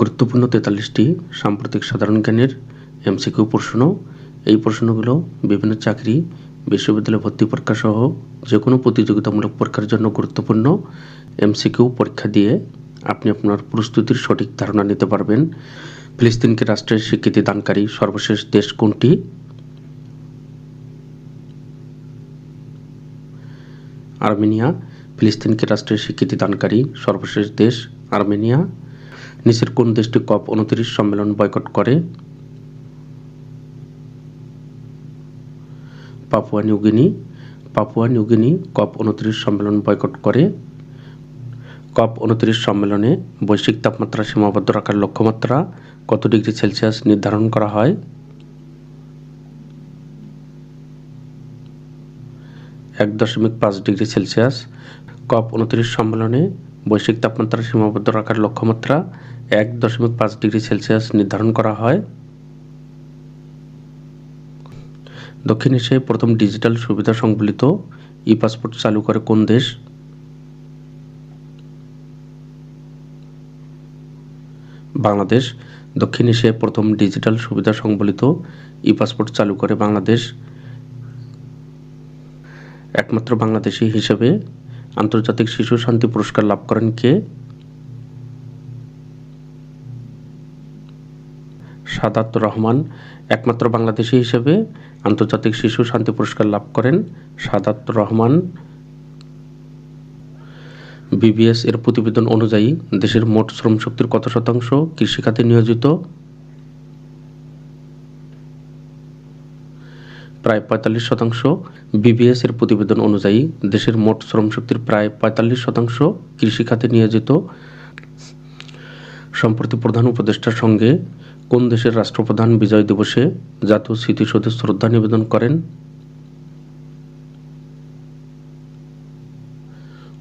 গুরুত্বপূর্ণ তেতাল্লিশটি সাম্প্রতিক সাধারণ জ্ঞানের এমসিকিউ প্রশ্ন। এই প্রশ্নগুলো বিভিন্ন চাকরি, বিশ্ববিদ্যালয় ভর্তি পরীক্ষা সহ যে কোনো প্রতিযোগিতামূলক পরীক্ষার জন্য গুরুত্বপূর্ণ এমসিকিউ পরীক্ষা দিয়ে আপনি আপনার প্রস্তুতির সঠিক ধারণা নিতে পারবেন। ফিলিস্তিনকে রাষ্ট্রের স্বীকৃতি দানকারী সর্বশেষ দেশ কোনটি? আর্মেনিয়া। ফিলিস্তিনকে রাষ্ট্রের স্বীকৃতি দানকারী সর্বশেষ দেশ আর্মেনিয়া। নিচের কোন দেশটি কপ উনত্রিশ সম্মেলন বয়কট করে? Papua New Guinea Papua New Guinea COP উনত্রিশ সম্মেলন বয়কট করে। কপ উনত্রিশ সম্মেলনে বৈশ্বিক তাপমাত্রা সীমাবদ্ধ রাখার লক্ষ্যমাত্রা কত ডিগ্রি সেলসিয়াস নির্ধারণ করা হয়? এক দশমিক পাঁচ ডিগ্রি সেলসিয়াস। কপ উনত্রিশ সম্মেলনে বৈশ্বিক তাপমাত্রা সীমাবদ্ধ রাখার লক্ষ্যমাত্রা এক দশমিক পাঁচ ডিগ্রি সেলসিয়াস নির্ধারণ করা হয়। দক্ষিণ এশিয়ায় প্রথম ডিজিটাল সুবিধা সংবলিত ই পাসপোর্ট চালু করে কোন দেশ? বাংলাদেশ। দক্ষিণ এশিয়ায় প্রথম ডিজিটাল সুবিধা সংবলিত ই পাসপোর্ট চালু করে বাংলাদেশ। একমাত্র বাংলাদেশি হিসেবে আন্তর্জাতিক শিশু শান্তি পুরস্কার লাভ করেন কে? সাদাত রহমান, একমাত্র বাংলাদেশি হিসেবে আন্তর্জাতিক শিশু শান্তি পুরস্কার লাভ করেন সাদাত রহমান। বিবিএস এর প্রতিবেদন অনুযায়ী দেশের মোট শ্রম শক্তির কত শতাংশ কৃষিখাতে নিয়োজিত? প্রায় পঁয়তাল্লিশ শতাংশ বিবিএস এর প্রতিবেদন অনুযায়ী দেশের মোট শ্রম শক্তির প্রায় পঁয়তাল্লিশ শতাংশ কৃষিখাতে নিয়োজিত। সম্প্রতি প্রধান উপদেষ্টার সঙ্গে কোন দেশের রাষ্ট্রপ্রধান বিজয় দিবসে জাতীয় স্মৃতিসৌধে শ্রদ্ধা নিবেদন করেন?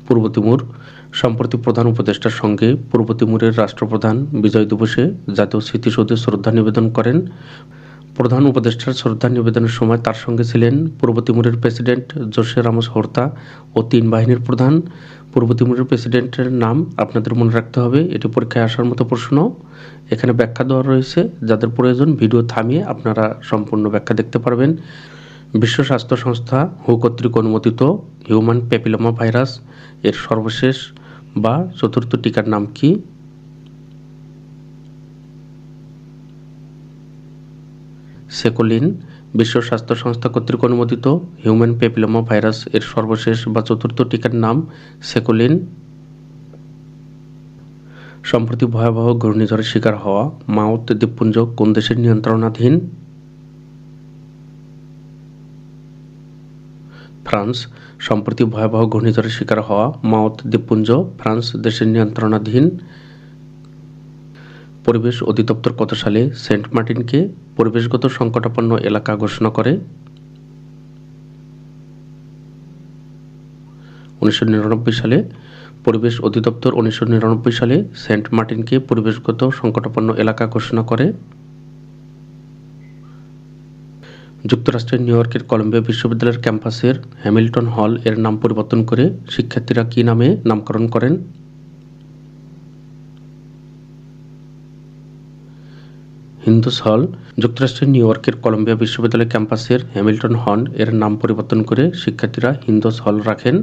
পূর্ব তিমুর। সম্প্রতি প্রধান উপদেষ্টার সঙ্গে পূর্ব তিমুরের রাষ্ট্রপ্রধান বিজয় দিবসে জাতীয় স্মৃতিসৌধে শ্রদ্ধা নিবেদন করেন প্রধান উপদেষ্টার শ্রদ্ধা নিবেদনের সময় তার সঙ্গে ছিলেন পূর্ব তিমুরের প্রেসিডেন্ট জোসে রামোস হর্তা ও তিন বাহিনীর প্রধান। পূর্ব তিমুরের প্রেসিডেন্টের নাম আপনাদের মনে রাখতে হবে, এটি পরীক্ষায় আসার মতো প্রশ্ন। এখানে ব্যাখ্যা দেওয়া রয়েছে, যাদের প্রয়োজন ভিডিও থামিয়ে আপনারা সম্পূর্ণ ব্যাখ্যা দেখতে পারবেন। বিশ্ব স্বাস্থ্য সংস্থা হু কর্তৃক অনুমোদিত হিউম্যান প্যাপিলোমা ভাইরাস, এর সর্বশেষ বা চতুর্থ টিকার নাম কি? সেকোলিন বিশ্ব স্বাস্থ্য সংস্থা কর্তৃক অনুমোদিত হিউম্যান প্যাপিলোমা ভাইরাস এর সর্বশেষ বা চতুর্থ টিকার নাম সেকোলিন। সম্প্রতি ভয়াবহ ঘূর্ণিঝড়ের শিকার হওয়া মাউথ দ্বীপপুঞ্জ কোন দেশের নিয়ন্ত্রণাধীন? ফ্রান্স। সম্প্রতি ভয়াবহ ঘূর্ণিঝড়ের শিকার হওয়া মাউথ দ্বীপপুঞ্জ ফ্রান্স দেশের নিয়ন্ত্রণাধীন। পরিবেশ অধিদপ্তর কত সালে সেন্ট মার্টিনকে পরিবেশগত সংকটাপন্ন এলাকা ঘোষণা করে। উনিশশো নিরানব্বই সালে পরিবেশ অধিদপ্তর উনিশশো নিরানব্বই সালে সেন্ট মার্টিনকে পরিবেশগত সংকটাপন্ন এলাকা ঘোষণা করে। যুক্তরাষ্ট্রের নিউ ইয়র্কের কলম্বিয়া বিশ্ববিদ্যালয়ের ক্যাম্পাসের হ্যামিল্টন হল এর নাম পরিবর্তন করে শিক্ষার্থীরা কী নামে নামকরণ করেন? হিন্দুস হল যুক্তরাষ্ট্রের নিউ ইয়র্কের কলম্বিয়া বিশ্ববিদ্যালয় ক্যাম্পাসের হ্যামিল্টন হন এর নাম পরিবর্তন করে শিক্ষার্থীরা হিন্দুস হল রাখেন।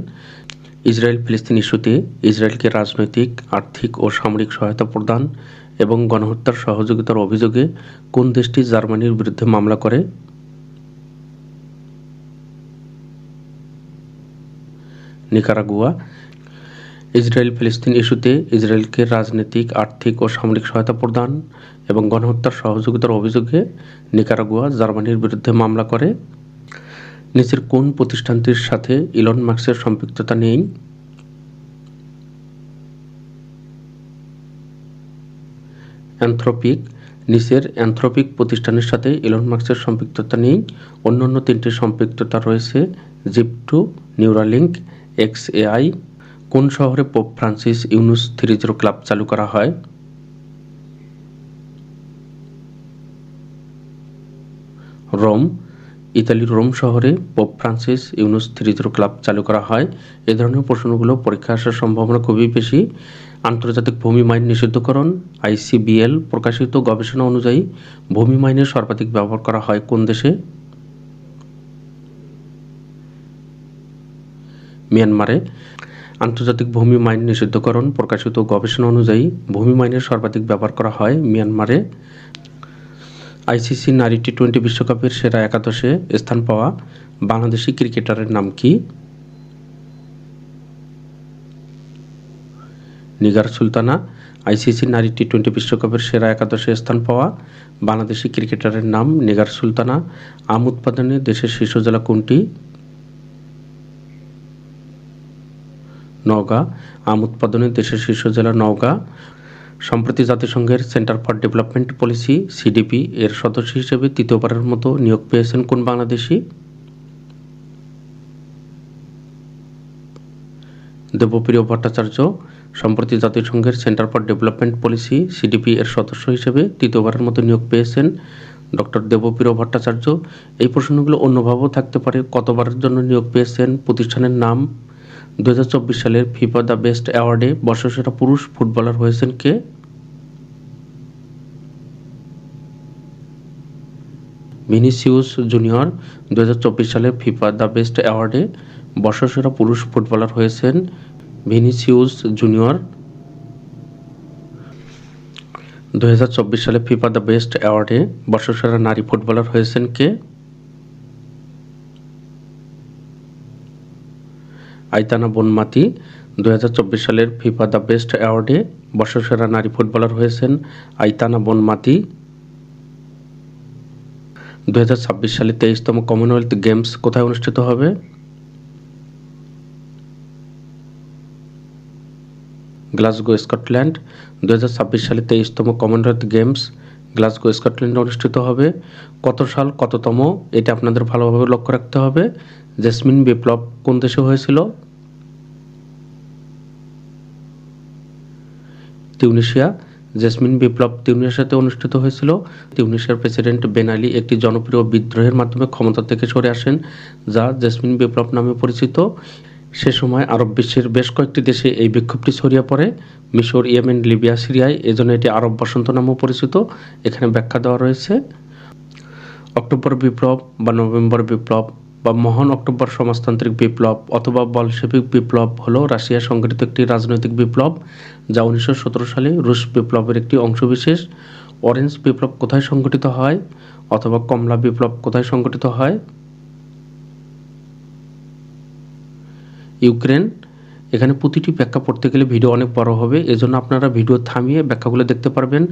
ইসরায়েল ফিলিস্তিন ইস্যুতে ইসরায়েলকে রাজনৈতিক, আর্থিক ও সামরিক সহায়তা প্রদান এবং গণহত্যার সহযোগিতার অভিযোগে কোন দেশটি জার্মানির বিরুদ্ধে মামলা করে? নিকারাগুয়া ইসরায়েল ফিলিস্তিন ইস্যুতে ইসরায়েলকে রাজনৈতিক, আর্থিক ও সামরিক সহায়তা প্রদান এবং গণহত্যার সহযোগিতার অভিযোগে নিকারাগুয়া, জার্মানির বিরুদ্ধে মামলা করে। নিচের কোন প্রতিষ্ঠানটির সাথে ইলন মার্কসের সম্পৃক্ততা নেই? অ্যান্থ্রোপিক। নিচের অ্যান্থ্রোপিক প্রতিষ্ঠানের সাথে ইলন মার্কসের সম্পৃক্ততা নেই। অন্যান্য তিনটি সম্পৃক্ততা রয়েছে জিপটু নিউরালিঙ্ক এক্স এআই কোন শহরে pope Francis Yunus three zero club চালু করা হয়? রোম, ইতালির রোম শহরে pope Francis Yunus three zero club চালু করা হয়। এ ধরনের প্রশ্নগুলো পরীক্ষা আসার সম্ভাবনা খুবই বেশি। আন্তর্জাতিক ভূমি মাইন নিষিদ্ধকরণ, আইসিবিএল প্রকাশিত গবেষণা অনুযায়ী ভূমি মাইনের সর্বাধিক ব্যবহার করা হয় কোন দেশে? মিয়ানমারে আন্তর্জাতিক ভূমি মাইন নিষিদ্ধকরণ প্রকাশিত গবেষণা অনুযায়ী ভূমি মাইনের সর্বাধিক ব্যবহার করা হয় মিয়ানমারে। আইসিসি নারী টি টোয়েন্টি বিশ্বকাপের সেরা একাদশে স্থান পাওয়া বাংলাদেশি ক্রিকেটারের নাম কি? নিগার সুলতানা। আইসিসি নারী টি টোয়েন্টি বিশ্বকাপের সেরা একাদশে স্থান পাওয়া বাংলাদেশি ক্রিকেটারের নাম নিগার সুলতানা। আম উৎপাদনে দেশের শীর্ষ জেলা কোনটি? নওগাঁ, আম উৎপাদনে দেশের শীর্ষ জেলা নওগাঁ। সম্প্রতি জাতিসংঘের centre for development policy, CDP, এর সদস্য হিসেবে তৃতীয়বারের মতো নিয়োগ পেয়েছেন কোন বাংলাদেশি? দেবপ্রিয় ভট্টাচার্য, সম্প্রতি জাতিসংঘের centre for development policy, CDP, এর সদস্য হিসেবে তৃতীয়বারের মতো নিয়োগ পেয়েছেন ডক্টর দেবপ্রিয় ভট্টাচার্য। এই প্রশ্নগুলো অন্যভাবেও থাকতে পারে, কতবারের জন্য নিয়োগ পেয়েছেন, প্রতিষ্ঠানের নাম দু হাজার চব্বিশ সালের ফিফা দ্য বেস্ট অ্যাওয়ার্ডে বর্ষসেরা পুরুষ ফুটবলার হয়েছেন কে? ভিনিসিউস জুনিয়র দু হাজার চব্বিশ সালে ফিফা দ্য বেস্ট অ্যাওয়ার্ডে বর্ষসেরা পুরুষ ফুটবলার হয়েছেন ভিনিসিউস জুনিয়র। দু হাজার চব্বিশ সালে ফিফা দ্য বেস্ট অ্যাওয়ার্ডে বর্ষসেরা নারী ফুটবলার হয়েছেন কে? আইতানা বনমাতি দুই হাজার চব্বিশ সালের ফিফা দ্য বেস্ট অ্যাওয়ার্ডে বর্ষসেরা নারী ফুটবলার হয়েছেন আইতানা বনমাতি। দু হাজার ছাব্বিশ সালে তেইশতম কমনওয়েলথ গেমস কোথায় অনুষ্ঠিত হবে? Glasgow, Scotland. দুই হাজার ছাব্বিশ সালে তেইশতম কমনওয়েলথ গেমস গ্লাসগো, স্কটল্যান্ডে অনুষ্ঠিত হবে। কত সাল, কততম, এটা আপনাদের ভালোভাবে লক্ষ্য রাখতে হবে। জেসমিন বিপ্লব কোন দেশে হয়েছিল? তিউনিশিয়া। জেসমিন বিপ্লব তিউনিশিয়াতে অনুষ্ঠিত হয়েছিল। তিউনিশিয়ার প্রেসিডেন্ট বেন আলী একটি জনপ্রিয় বিদ্রোহের মাধ্যমে ক্ষমতা থেকে সরে আসেন, যা জেসমিন বিপ্লব নামে পরিচিত। সে সময় আরব বিশ্বের বেশ কয়েকটি দেশে এই বিক্ষোভটি ছড়িয়ে পড়ে। মিশর, ইয়েমেন, লিবিয়া, সিরিয়ায় এজন্য এটি আরব বসন্ত নামেও পরিচিত। এখানে ব্যাখ্যা দেওয়া রয়েছে। অক্টোবর বিপ্লব বা নভেম্বর বিপ্লব বা মহান অক্টোবর সমাজতান্ত্রিক বিপ্লব অথবা বলশেবিক বিপ্লব হলো রাশিয়া সংগঠিত একটি রাজনৈতিক বিপ্লব যা উনিশশো সতেরো সালে রুশ বিপ্লবের একটি অংশবিশেষ অরেঞ্জ বিপ্লব কোথায় সংগঠিত হয়? অথবা কমলা বিপ্লব কোথায় সংগঠিত হয়? ইউক্রেন, এখানে প্রতিটি ব্যাখ্যা পড়তে গেলে ভিডিও অনেক বড় হবে। এজন্য আপনারা ভিডিও থামিয়ে ব্যাখ্যাগুলো দেখতে পারবেন।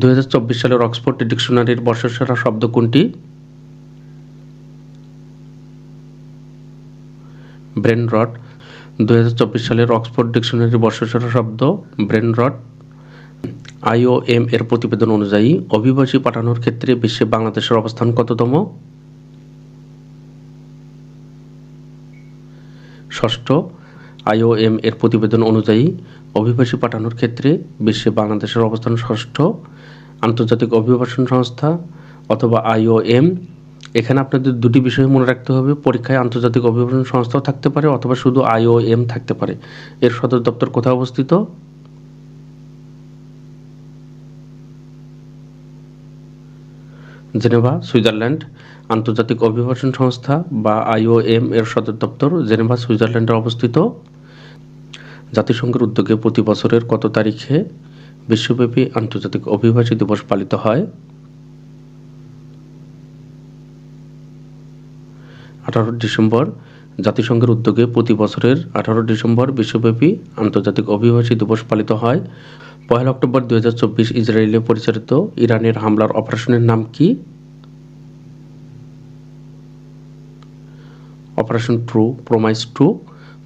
দু হাজার চব্বিশ সালের অক্সফোর্ড ডিকশনারির বর্ষসেরা শব্দ কোনটি? ব্রেন দুহাজার চব্বিশ সালের অক্সফোর্ড ডিকশনারির বর্ষসেরা শব্দ ব্রেন রড। আইওএম এর প্রতিবেদন অনুযায়ী, অভিবাসী পাঠানোর ক্ষেত্রে বিশ্বে বাংলাদেশের অবস্থান কততম? ষষ্ঠ আইওএম এর প্রতিবেদন অনুযায়ী অভিবাসী পাঠানোর ক্ষেত্রে বিশ্বে বাংলাদেশের অবস্থান ষষ্ঠ, আন্তর্জাতিক অভিবাসন সংস্থা অথবা আইওএম। এখানে আপনাদের দুটি বিষয় মনে রাখতে হবে, পরীক্ষায় আন্তর্জাতিক অভিবাসন সংস্থাও থাকতে পারে অথবা শুধু আইওএম থাকতে পারে। এর সদর দপ্তর কোথায় অবস্থিত? জেনেভা, সুইজারল্যান্ড আন্তর্জাতিক অভিবাসন সংস্থা বা আইওএম এর সদর দপ্তর জেনেভা, সুইজারল্যান্ডে অবস্থিত। জাতিসংঘের উদ্যোগে প্রতি বছরের কত তারিখে বিশ্বব্যাপী আন্তর্জাতিক অভিবাসী দিবস পালিত হয়? আঠারো ডিসেম্বর। জাতিসংঘের উদ্যোগে প্রতি বছরের আঠারো ডিসেম্বর বিশ্বব্যাপী আন্তর্জাতিক অভিবাসী দিবস পালিত হয়। পয়লা অক্টোবর দু হাজার চব্বিশ ইসরায়েলে পরিচালিত ইরানের হামলার অপারেশনের নাম কি? অপারেশন ট্রু, প্রোমাইস ট্রু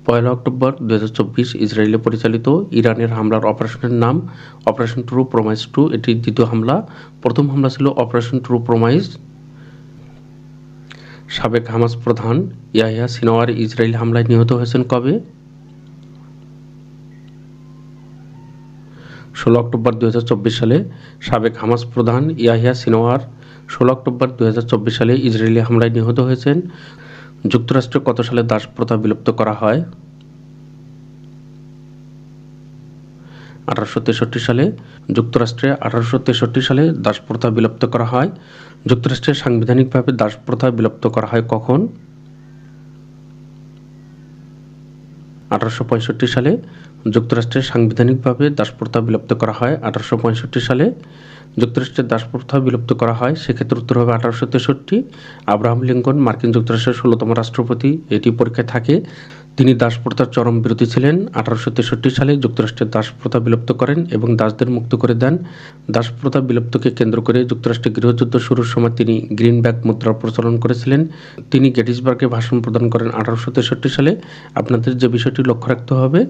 পয়লা অক্টোবর দু হাজার চব্বিশ ইসরায়েলে পরিচালিত ইরানের হামলার অপারেশনের নাম অপারেশন ট্রু, প্রোমাইস টু। এটি দ্বিতীয় হামলা। প্রথম হামলা ছিল অপারেশন ট্রু, প্রোমাইস। সাবেক হামাস প্রধান ইয়াহিয়া সিনোয়ার ইসরায়েল হামলায় নিহত হয়েছেন কবে? ষোলো অক্টোবর দু সালে সাবেক হামাস প্রধান ইয়াহিয়া সিনোয়ার ষোলো অক্টোবর দু সালে ইসরায়েলি হামলায় নিহত হয়েছেন। যুক্তরাষ্ট্রে কত সালে দাস প্রথা বিলুপ্ত করা হয়? আঠারোশো তেষট্টি সালে যুক্তরাষ্ট্রে আঠারোশো তেষট্টি সালে দাস প্রথা বিলুপ্ত করা হয়। যুক্তরাষ্ট্রে সাংবিধানিকভাবে দাস প্রথা বিলুপ্ত করা হয় কখন? আঠারোশো পঁয়ষট্টি সালে যুক্তরাষ্ট্রের সাংবিধানিকভাবে দাসপ্রথা বিলুপ্ত করা হয়। আঠারোশো পঁয়ষট্টি সালে যুক্তরাষ্ট্রের দাসপ্রথা বিলুপ্ত করা হয়। সেক্ষেত্রে উত্তর হবে আঠারোশো তেষট্টি। আব্রাহাম লিঙ্কন মার্কিন যুক্তরাষ্ট্রের ষোলোতম রাষ্ট্রপতি। এটি পরীক্ষায় থাকে। তিনি দাসপ্রথার চরম বিরোধী ছিলেন। আঠারোশো তেষট্টি সালে যুক্তরাষ্ট্রের দাসপ্রথা বিলুপ্ত করেন এবং দাসদের মুক্ত করে দেন। দাসপ্রথা বিলুপ্তকে কেন্দ্র করে যুক্তরাষ্ট্রে গৃহযুদ্ধ শুরুর সময় তিনি গ্রিন ব্যাগ মুদ্রার প্রচলন করেছিলেন। তিনি গেটিসবার্গে ভাষণ প্রদান করেন আঠারোশো তেষট্টি সালে। আপনাদের যে বিষয়টি লক্ষ্য রাখতে হবে,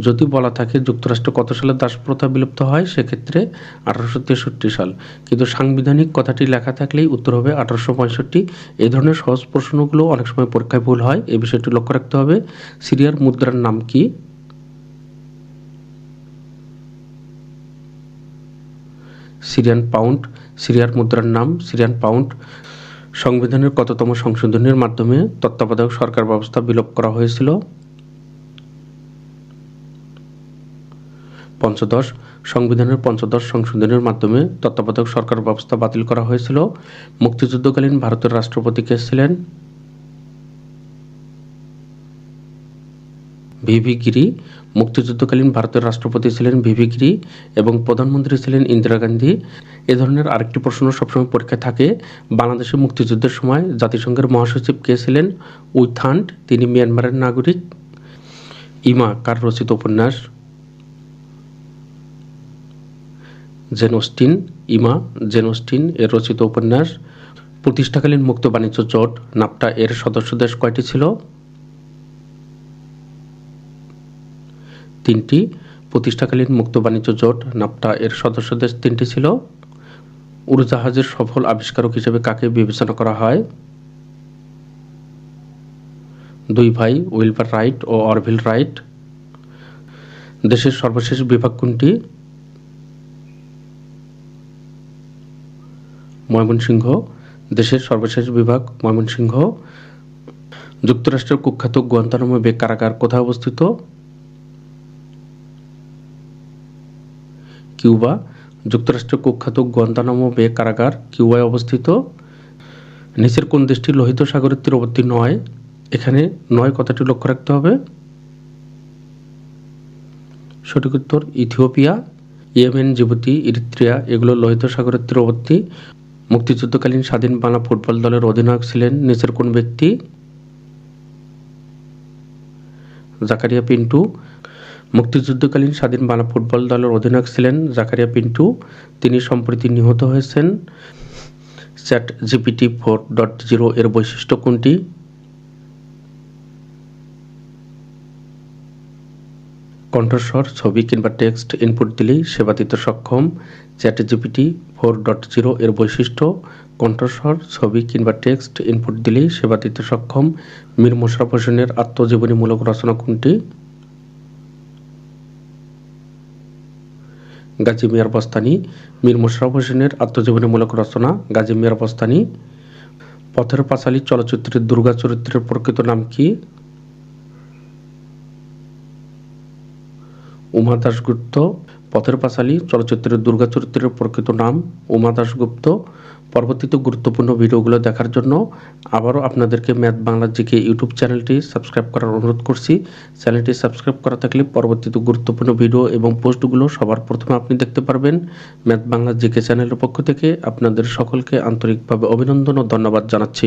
যদি বলা থাকে যুক্তরাষ্ট্র কত সালে দাসপ্রথা বিলুপ্ত হয়, সেক্ষেত্রে আঠারোশো তেষট্টি সাল। কিন্তু সাংবিধানিক কথাটি লেখা থাকলেই উত্তর হবে আঠারোশো পঁয়ষট্টি। এই ধরনের সহজ প্রশ্নগুলো অনেক সময় পরীক্ষায় ভুল হয় এই বিষয়টি লক্ষ্য রাখতে হবে। সিরিয়ার মুদ্রার নাম কি? সিরিয়ান পাউন্ড, সিরিয়ার মুদ্রার নাম, সিরিয়ান পাউন্ড। সংবিধানের কততম সংশোধনের মাধ্যমে তত্ত্বাবধায়ক সরকার ব্যবস্থা বিলোপ করা হয়েছিল? পঞ্চদশ। সংবিধানের পঞ্চদশ সংশোধনের মাধ্যমে তত্ত্বাবধায়ক সরকার ব্যবস্থা বাতিল করা হয়েছিল। মুক্তিযুদ্ধকালীন ভারতের রাষ্ট্রপতি কে ছিলেন? ভিভি গিরি, মুক্তিযুদ্ধকালীন ভারতের রাষ্ট্রপতি ছিলেন ভিভি গিরি এবং প্রধানমন্ত্রী ছিলেন ইন্দিরা গান্ধী। এ ধরনের আরেকটি প্রশ্ন সবসময় পরীক্ষায় থাকে বাংলাদেশের মুক্তিযুদ্ধের সময় জাতিসংঘের মহাসচিব কে ছিলেন? উইথান্ড তিনি মিয়ানমারের নাগরিক। ইমা, কার রচিত উপন্যাস? জেনোস্টিন ইমা জেনোস্টিন এর রচিত উপন্যাস। প্রতিষ্ঠাকালীন মুক্ত বাণিজ্য জোট নাপটা এর সদস্য দেশ কয়টি ছিল? তিনটি প্রতিষ্ঠাকালীন মুক্ত বাণিজ্য জোট, নাপটা এর সদস্য দেশ তিনটি ছিল। উড়োজাহাজের সফল আবিষ্কারক হিসেবে কাকে বিবেচনা করা হয়? দুই ভাই, উইলবার রাইট ও অরভিল রাইট। দেশের সর্বশেষ বিভাগ কোনটি? ময়মনসিংহ। দেশের সর্বশেষ বিভাগ ময়মনসিংহ। যুক্তরাষ্ট্রের কুখ্যাত গুয়ান্তানামো কারাগার কোথায় অবস্থিত? কিউবা, যুক্তরাষ্ট্রের কুখ্যাত গুয়ান্তানামো বে কারাগার, কিউবায় অবস্থিত। নিচের কোন দেশটি লোহিত সাগরের তীরবর্তী নয় এখানে নয় কথাটি লক্ষ্য রাখতে হবে। সঠিক উত্তর, ইথিওপিয়া, ইয়েমেন, জিবুতি, ইরিত্রিয়া, এগুলো লোহিত সাগরের তীরবর্তী মুক্তিযুদ্ধকালীন স্বাধীন বাংলা ফুটবল দলের অধিনায়ক ছিলেন নিচের কোন ব্যক্তি? জাকারিয়া পিন্টু মুক্তিযুদ্ধকালীন স্বাধীন বাংলা ফুটবল দলের অধিনায়ক ছিলেন জাকারিয়া পিন্টু। তিনি সম্প্রতি নিহত হয়েছেন। Chat GPT four dot zero এর বৈশিষ্ট্য কোনটি? কণ্ঠস্বর, ছবি কিংবা টেক্সট ইনপুট দিলেই সেবা দিতে সক্ষম। Chat GPT four dot zero এর বৈশিষ্ট্য, কণ্ঠস্বর, ছবি কিংবা টেক্সট ইনপুট দিলেই সেবা দিতে সক্ষম। মীর মোশারফ হোসেনের আত্মজীবনীমূলক রচনা কোনটি? গাজী মিয়ার বস্তানি, মীর মোশারফ হোসেনের আত্মজীবনীমূলক রচনা, গাজী মিয়ার বস্তানি। পথের পাঁচালী চলচ্চিত্রের দুর্গা চরিত্রের প্রকৃত নাম কি? উমা দাশগুপ্ত পথের পাঁচালী, চলচ্চিত্রের দুর্গা চরিত্রের প্রকৃত নাম উমা দাশগুপ্ত। পরবর্তীতে গুরুত্বপূর্ণ ভিডিওগুলো দেখার জন্য আবারও আপনাদেরকে ম্যাথ বাংলা জিকে ইউটিউব চ্যানেলটি সাবস্ক্রাইব করার অনুরোধ করছি। চ্যানেলটি সাবস্ক্রাইব করা থাকলে পরবর্তীতে গুরুত্বপূর্ণ ভিডিও এবং পোস্টগুলো সবার প্রথমে আপনি দেখতে পারবেন। ম্যাথ বাংলা জিকে চ্যানেলের পক্ষ থেকে আপনাদের সকলকে আন্তরিকভাবে অভিনন্দন ও ধন্যবাদ জানাচ্ছি।